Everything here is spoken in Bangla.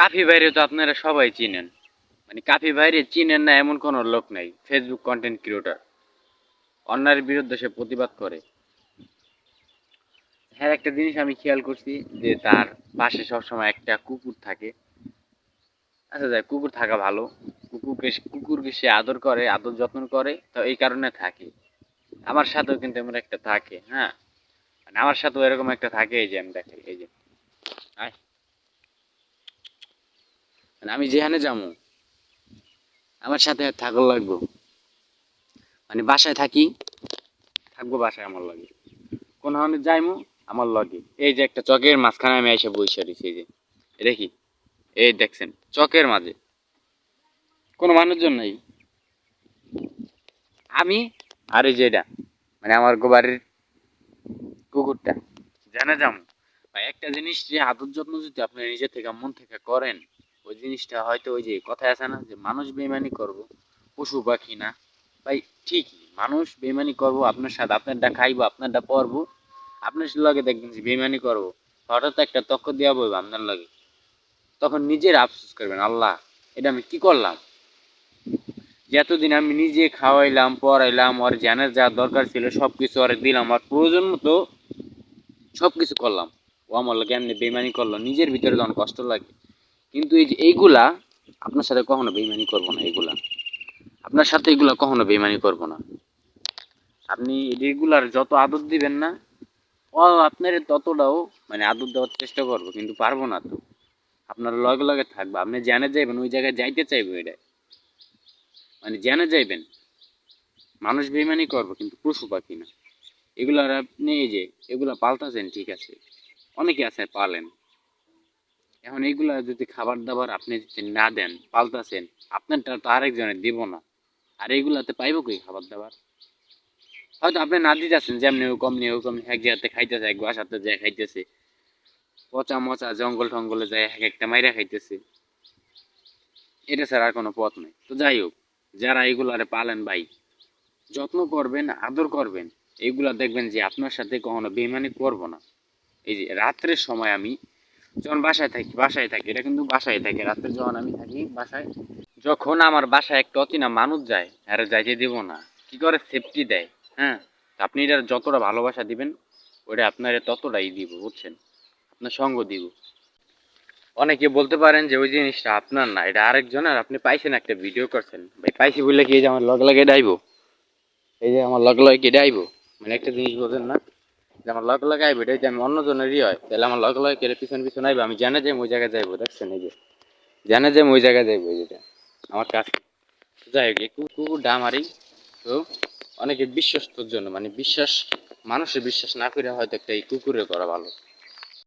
কাফি বাইরে তো আপনারা সবাই চিনেন। মানে কাফি বাইরে চিনেন না এমন কোনো লোক নাই ফেসবুক কন্টেন্ট ক্রিয়েটর অন্যায়ের বিরুদ্ধে সে প্রতিবাদ করে। হ্যাঁ একটা জিনিস আমি খেয়াল করছি যে তার পাশে সবসময় একটা কুকুর থাকে। আচ্ছা যাই কুকুর থাকা ভালো। কুকুরকে কুকুরকে সে আদর করে, আদর যত্ন করে, তো এই কারণে থাকে। আমার সাথেও কিন্তু এমন একটা থাকে হ্যাঁ? মানে আমার সাথেও এরকম একটা থাকে, এই যে আমি দেখাই, এই যে। আয়। মানে আমি যেখানে যাব, আমার সাথে থাকল লাগবো। মানে বাসায় থাকি, থাকব বাসায় আমার লাগে। কোন হানে যাইমু, আমার লগে। এই যে একটা চকের মাঝখানে আমি এসে বসে রয়েছি এই যে। দেখি এই দেখছেন, চকের মাঝে। কোনো মানুষজন নাই। আমি আর এই যে এটা মানে আমার গোবারের কুকুরটা। জানা যাম ভাই, একটা জিনিস যে আদর যত্ন যদি আপনি নিজে থেকে, মন থেকে করেন ওই জিনিসটা হয়তো ওই যে কথায় আছে না যে মানুষ বেমানি করব, পশু পাখি না। ভাই, ঠিকই, মানুষ বেমানি করব, আপনার সাথে আপনারটা খাইবো, আপনারটা পরবো। আপনার লগে দেখবেন যে বেমানি করব। হঠাৎ একটা তক্ক দেওয়া বইব আপনার লগে। তখন নিজের আফসোস করবেন, আল্লাহ, এটা আমি কি করলাম? যে এতদিন আমি নিজে খাওয়াইলাম, পড়াইলাম, ওর জানের যা দরকার ছিল সব কিছু ওর দিলাম, আর প্রয়োজন মতো সব কিছু করলাম। ও আমার লগে এমনি বেমানি করল, নিজের ভিতরে তখন কষ্ট লাগে। কিন্তু এই যে এইগুলা, আপনার সাথে কখনো বেইমানি করব না এইগুলা। আপনার সাথে এগুলা কখনো বেইমানি করব না। আপনি রেগুলার যত আদর দিবেন না, ও আপনার ততটাও মানে আদর দেওয়ার চেষ্টা করব, কিন্তু পারব না তো। আপনার লগে লগে থাকবে, আপনি জেনে যাইবেন, ওই জায়গায় যাইতে চাইব এটা। মানে জেনে যাইবেন। মানুষ বেইমানি করব, কিন্তু পশু পাখি না। এগুলার আপনি এই যে, এগুলা পাল্টাছেন ঠিক আছে। অনেকে আছে পালেন। এখন এইগুলা যদি খাবার দাবার আপনি যদি না দেন, পাল্টাছেন, আপনারটা তো আরেকজনের দিব না। আর এইগুলাতে পাইব কি খাবার দাবার হয়তো আপনি না দিতেছেন যেমনি হুকম নিয়ে হুকম এক জায়গাতে খাইতেছে, এক বাসাতে যায় খাইতেছে। পচা মচা জঙ্গল টঙ্গলে যায় এক একটা মাইরা খাইতেছে। এটা ছাড়া আর কোনো পথ নেই। তো যাই হোক, যারা এগুলারে পালেন ভাই, যত্ন করবেন, আদর করবেন, এইগুলা দেখবেন যে আপনার সাথে কখনো বেমানি করব না। এই যে রাত্রের সময় আমি যখন বাসায় থাকি বাসায় থাকি, এটা কিন্তু বাসায় থাকি, রাত্রে যখন আমি থাকি বাসায়, যখন আমার বাসায় একটা অচেনা মানুষ যায়, আর যাইতে দেব না, কি করে সেফটি দেয় হ্যাঁ? আপনি এটার যতটা ভালোবাসা দিবেন ওটা আপনার ততটাই দিব, বুঝছেন? আপনার সঙ্গ দিব। অনেকে বলতে পারেন যে ওই জিনিসটা আপনার না, এটা আরেকজনের, আপনি পাইছেন একটা ভিডিও করছেন। ভাই, পাইছি বললে কি এই যে আমার লগে লগে আইবো এই যে আমার লগে লগে আইবো মানে একটা জিনিস বোঝেন না? যে আমার লগে লগে আইবে, এটা যদি আমি অন্য জনেরই হয়। তাহলে আমার লগে লগে কেড়ে পিছন পিছন আইবে, আমি জানে যে ওই জায়গায় যাইবো, দেখছেন এই যে। জানে যে ওই জায়গায় যাইবো যেটা আমার কাছে যাই হোক কুকুর ডামারি তো অনেকে বিশ্বস্তর জন্য মানে বিশ্বাস, মানুষের বিশ্বাস না করে হয়তো একটা এই কুকুরে করা ভালো।